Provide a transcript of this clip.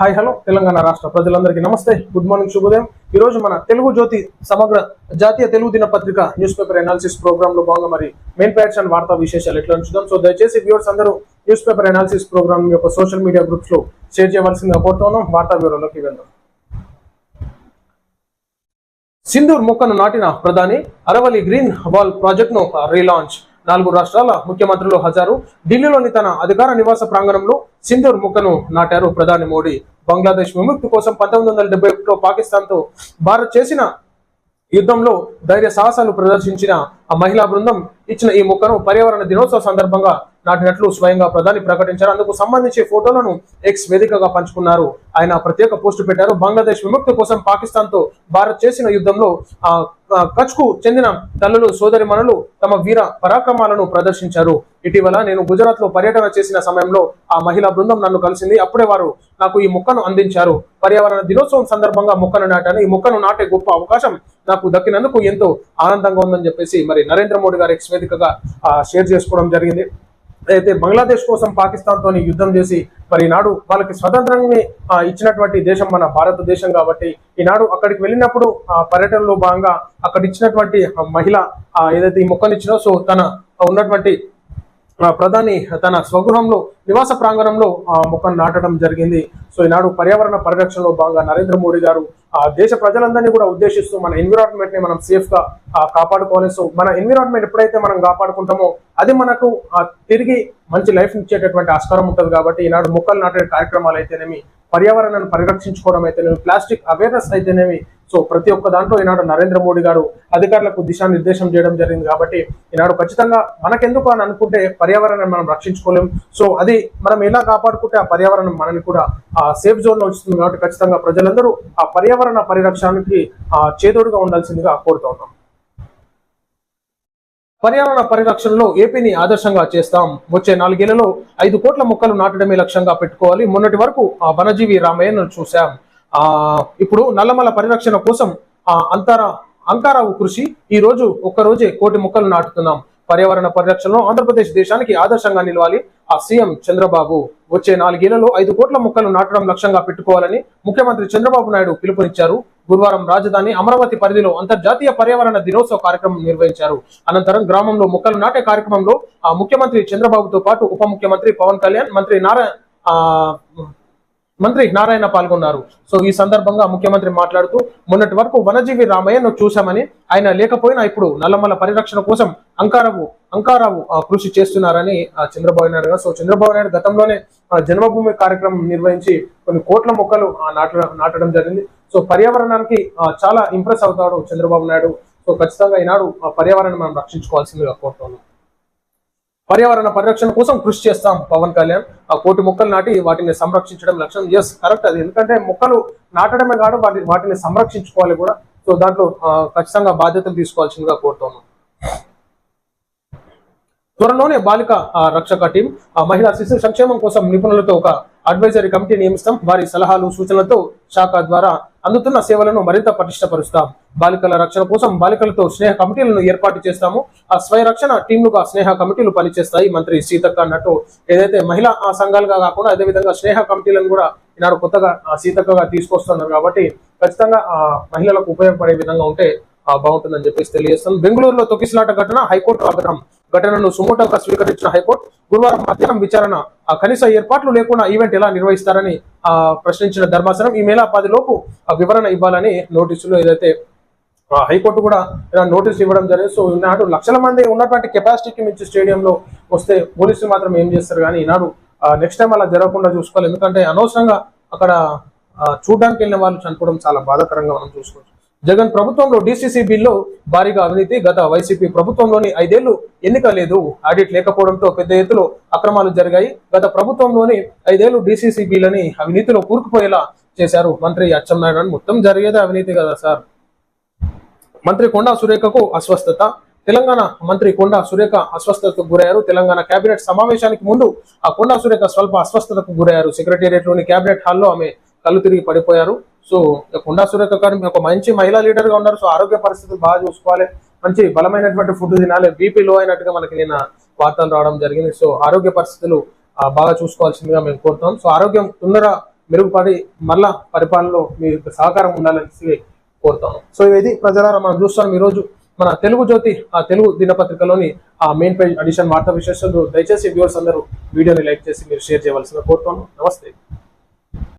Hi hello Telangana రాష్ట్ర ప్రజలందరికీ నమస్తే. గుడ్ మార్నింగ్ శుభోదయం. ఈ రోజు మన తెలుగు జ్యోతి సమగ్ర జాతీయ తెలుగు దినపత్రిక న్యూస్ పేపర్ అనాలిసిస్ ప్రోగ్రామ్లో భాగంగా మరి మెయిన్ ప్యాక్స్ అండ్ వార్తా విశేషాలు ఎట్లా ఉంచుదాం. సో దయచేసి వ్యూవర్స్ అందరూ న్యూస్ పేపర్ అనాలిసిస్ ప్రోగ్రామ్ యొక్క సోషల్ మీడియా గ్రూప్స్లో షేర్ చేయవలసిందిగా కోరుతున్నాం వార్తా వివరాల్లోకి వెళ్దాం. సింధూర్ మొక్కను నాటిన ప్రధాని అరవలి గ్రీన్ వాల్ ప్రాజెక్ట్ను రీలాంచ్ నాలుగు రాష్ట్రాల ముఖ్యమంత్రులు హజారు. ఢిల్లీలోని తన అధికార నివాస ప్రాంగణంలో సింధూర్ ముక్కను నాటారు ప్రధాని మోడీ. బంగ్లాదేశ్ విముక్తి కోసం పంతొమ్మిది వందల డెబ్బై ఒకటిలో పాకిస్తాన్తో భారత్ చేసిన యుద్ధంలో ధైర్య సాహసాలు ప్రదర్శించిన ఆ మహిళా బృందం ఇచ్చిన ఈ ముక్కను పర్యావరణ దినోత్సవ సందర్భంగా నాటినట్లు స్వయంగా ప్రధాని ప్రకటించారు. అందుకు సంబంధించి ఫోటోలను ఎక్స్ వేదికగా పంచుకున్నారు. ఆయన ప్రత్యేక పోస్టు పెట్టారు. బంగ్లాదేశ్ విముక్తి కోసం పాకిస్తాన్తో భారత్ చేసిన యుద్ధంలో కచ్కు చెందిన తల్లులు సోదరిమణులు తమ వీర పరాక్రమాలను ప్రదర్శించారు. ఇటీవల నేను గుజరాత్లో పర్యటన చేసిన సమయంలో ఆ మహిళా బృందం నన్ను కలిసింది. అప్పుడే వారు నాకు ఈ మొక్కను అందించారు. పర్యావరణ దినోత్సవం సందర్భంగా మొక్కను నాటాను. ఈ మొక్కను నాటే గొప్ప అవకాశం నాకు దక్కినందుకు ఎంతో ఆనందంగా ఉందని చెప్పేసి మరి నరేంద్ర మోడీ గారి ఎక్స్ వేదికగా షేర్ చేసుకోవడం జరిగింది. అయితే బంగ్లాదేశ్ కోసం పాకిస్తాన్ తోని యుద్ధం చేసి మరి ఈనాడు వాళ్ళకి స్వతంత్రాన్ని ఇచ్చినటువంటి దేశం మన భారతదేశం కాబట్టి ఈనాడు అక్కడికి వెళ్ళినప్పుడు ఆ పర్యటనలో భాగంగా అక్కడ ఇచ్చినటువంటి ఆ మహిళ ఏదైతే ఈ మొక్కనిచ్చినో సో తన ఉన్నటువంటి ఆ, ప్రధాని తన స్వగృహంలో నివాస ప్రాంగణంలో ఆ మొక్కను నాటడం జరిగింది. సో ఈనాడు పర్యావరణ పరిరక్షణలో భాగంగా నరేంద్ర మోడీ గారు ఆ దేశ ప్రజలందరినీ కూడా ఉద్దేశిస్తూ మన ఎన్విరాన్మెంట్ని మనం సేఫ్గా కాపాడుకోవాలి. సో మన ఎన్విరాన్మెంట్ ఎప్పుడైతే మనం కాపాడుకుంటామో అది మనకు తిరిగి మంచి లైఫ్ ఇచ్చేటటువంటి ఆస్కారం ఉంటుంది కాబట్టి ఈనాడు మొక్కలు నాటే కార్యక్రమాలు అయితేనేమి పర్యావరణాన్ని పరిరక్షించుకోవడం అయితేనేమి ప్లాస్టిక్ అవేర్నెస్ అయితేనేమి సో ప్రతి ఒక్క దాంట్లో ఈనాడు నరేంద్ర మోడీ గారు అధికారులకు దిశానిర్దేశం చేయడం జరిగింది కాబట్టి ఈనాడు ఖచ్చితంగా మనకెందుకు అని అనుకుంటే పర్యావరణాన్ని మనం రక్షించుకోలేం. సో అది మనం ఎలా కాపాడుకుంటే ఆ పర్యావరణం మనని కూడా ఆ సేఫ్ జోన్లో వస్తుంది కాబట్టి ఖచ్చితంగా ప్రజలందరూ ఆ పర్యావరణ పరిరక్షణకి ఆ చేదోడుగా ఉండాల్సిందిగా కోరుతా ఉన్నాం. పర్యావరణ పరిరక్షణలో ఏపీని ఆదర్శంగా చేస్తాం. వచ్చే నాలుగేళ్ళలో ఐదు కోట్ల మొక్కలు నాటడమే లక్ష్యంగా పెట్టుకోవాలి. మొన్నటి వరకు ఆ వనజీవి రామయ్యను చూశాం. ఆ ఇప్పుడు నల్లమల పరిరక్షణ కోసం ఆ అంతర అంకారావు కృషి. ఈ రోజు ఒక్క రోజే కోటి మొక్కలు నాటుతున్నాం. పర్యావరణ పరిరక్షణలో ఆంధ్రప్రదేశ్ దేశానికి ఆదర్శంగా నిలవాలి ఆ సీఎం చంద్రబాబు. వచ్చే నాలుగేళ్ళలో ఐదు కోట్ల మొక్కలు నాటడం లక్ష్యంగా పెట్టుకోవాలని ముఖ్యమంత్రి చంద్రబాబు నాయుడు పిలుపునిచ్చారు. గురువారం రాజధాని అమరావతి పరిధిలో అంతర్జాతీయ పర్యావరణ దినోత్సవ కార్యక్రమం నిర్వహించారు. అనంతరం గ్రామంలో మొక్కలు నాటే కార్యక్రమంలో ఆ ముఖ్యమంత్రి చంద్రబాబుతో పాటు ఉప ముఖ్యమంత్రి పవన్ కళ్యాణ్ మంత్రి నారాయణ ఆ మంత్రి నారాయణ పాల్గొన్నారు. సో ఈ సందర్భంగా ముఖ్యమంత్రి మాట్లాడుతూ మొన్నటి వరకు వనజీవి రామయ్యను చూశామని ఆయన లేకపోయినా ఇప్పుడు నల్లమల పరిరక్షణ కోసం అంకారావు అంకారావు ఆ, కృషి చేస్తున్నారని ఆ, చంద్రబాబు నాయుడు గారు. సో చంద్రబాబు నాయుడు గతంలోనే జన్మభూమి కార్యక్రమం నిర్వహించి కొన్ని కోట్ల మొక్కలు నాట నాటడం జరిగింది. సో పర్యావరణానికి ఆ, చాలా ఇంప్రెస్ అవుతాడు చంద్రబాబు నాయుడు. సో ఖచ్చితంగా ఈనాడు ఆ మనం రక్షించుకోవాల్సిందిగా కోరుతున్నాం. పర్యావరణ పరిరక్షణ కోసం కృషి చేస్తాం పవన్ కళ్యాణ్. ఆ కోటి మొక్కలు నాటి వాటిని సంరక్షించడం లక్ష్యం. ఎస్ కరెక్ట్ అది. ఎందుకంటే మొక్కలు నాటడమే కాదు వాటి వాటిని సంరక్షించుకోవాలి కూడా. సో దాంట్లో ఖచ్చితంగా బాధ్యతలు తీసుకోవాల్సిందిగా కోరుతున్నాం. త్వరలోనే బాలిక ఆ, రక్షక టీం ఆ, మహిళా శిశు సంక్షేమం కోసం నిపుణులతో ఒక అడ్వైజరీ కమిటీ నియమిస్తాం. వారి సలహాలు సూచనలతో శాఖ ద్వారా అందుతున్న సేవలను మరింత పటిష్టపరుస్తాం. బాలికల రక్షణ కోసం బాలికలతో స్నేహ కమిటీలను ఏర్పాటు చేస్తాము. ఆ స్వయ రక్షణ టీంలుగా స్నేహ కమిటీలు పనిచేస్తాయి. మంత్రి సీతక్క అన్నట్టు ఏదైతే మహిళా ఆ, సంఘాలుగా కాకుండా అదే విధంగా స్నేహ కమిటీలను కూడా ఈనాడు కొత్తగా ఆ, సీతక్కగా తీసుకొస్తున్నారు కాబట్టి ఖచ్చితంగా ఆ, మహిళలకు ఉపయోగపడే విధంగా ఉంటే ఆ, బాగుంటుందని చెప్పేసి తెలియజేస్తాం. బెంగళూరులో తొక్కిసలాట ఘటన హైకోర్టు ఆగ్రహం. ఘటనను సుమోటంగా స్వీకరించిన హైకోర్టు గురువారం మధ్యాహ్నం విచారణ ఆ కనీస ఏర్పాట్లు లేకుండా ఈవెంట్ ఎలా నిర్వహిస్తారని ఆ ప్రశ్నించిన ధర్మాసనం ఈ మేళ పది లోపు ఆ వివరణ ఇవ్వాలని నోటీసులు ఏదైతే హైకోర్టు కూడా ఇలా నోటీస్ ఇవ్వడం జరిగింది. సో ఈనాడు లక్షల మంది ఉన్నటువంటి కెపాసిటీకి మించి స్టేడియంలో వస్తే పోలీసులు మాత్రం ఏం చేస్తారు? కానీ ఈనాడు నెక్స్ట్ టైం అలా జరగకుండా చూసుకోవాలి. ఎందుకంటే అనవసరంగా అక్కడ చూడడానికి వెళ్ళిన వాళ్ళు చనిపోవడం చాలా బాధాకరంగా మనం చూసుకోవచ్చు. జగన్ ప్రభుత్వంలో డిసిసి బిల్లో భారీగా అవినీతి. గత వైసీపీ ప్రభుత్వంలోని ఐదేళ్ళు ఎన్నిక లేదు. ఆడిట్ లేకపోవడంతో పెద్ద ఎత్తులో అక్రమాలు జరిగాయి. గత ప్రభుత్వంలోని ఐదేళ్ళు డిసిసి బిల్లని అవినీతిలో కూరుకుపోయేలా చేశారు మంత్రి అచ్చెన్నాయుడు. మొత్తం జరిగేదే అవినీతి కదా సార్? మంత్రి కొండా సురేఖకు అస్వస్థత. తెలంగాణ మంత్రి కొండా సురేఖ అస్వస్థతకు గురయ్యారు. తెలంగాణ కేబినెట్ సమావేశానికి ముందు ఆ కొండా సురేఖ స్వల్ప అస్వస్థతకు గురయ్యారు. సెక్రటేరియట్లోని కేబినెట్ హాల్లో ఆమె కళ్ళు తిరిగి పడిపోయారు. సో కుండా కొండా సురేఖ గారు ఒక మంచి మహిళా లీడర్గా ఉన్నారు. సో ఆరోగ్య పరిస్థితులు బాగా చూసుకోవాలి. మంచి బలమైనటువంటి ఫుడ్ తినాలి. బీపీ లో అయినట్టుగా మనకి నిన్న వార్తలు రావడం జరిగింది. సో ఆరోగ్య పరిస్థితులు బాగా చూసుకోవాల్సిందిగా మేము కోరుతాం సో ఆరోగ్యం తొందర మెరుగుపడి మళ్ళా పరిపాలనలో మీ సహకారం ఉండాలని కోరుతాను సో ఇది ప్రజలారా మనం చూస్తాం ఈ రోజు మన తెలుగు జ్యోతి ఆ తెలుగు దినపత్రికలోని ఆ మెయిన్ పేజ్ అడిషన్ వార్తా విశేషాలు. దయచేసి వ్యూవర్స్ అందరూ వీడియోని లైక్ చేసి మీరు షేర్ చేయవలసిన కోరుతాను నమస్తే.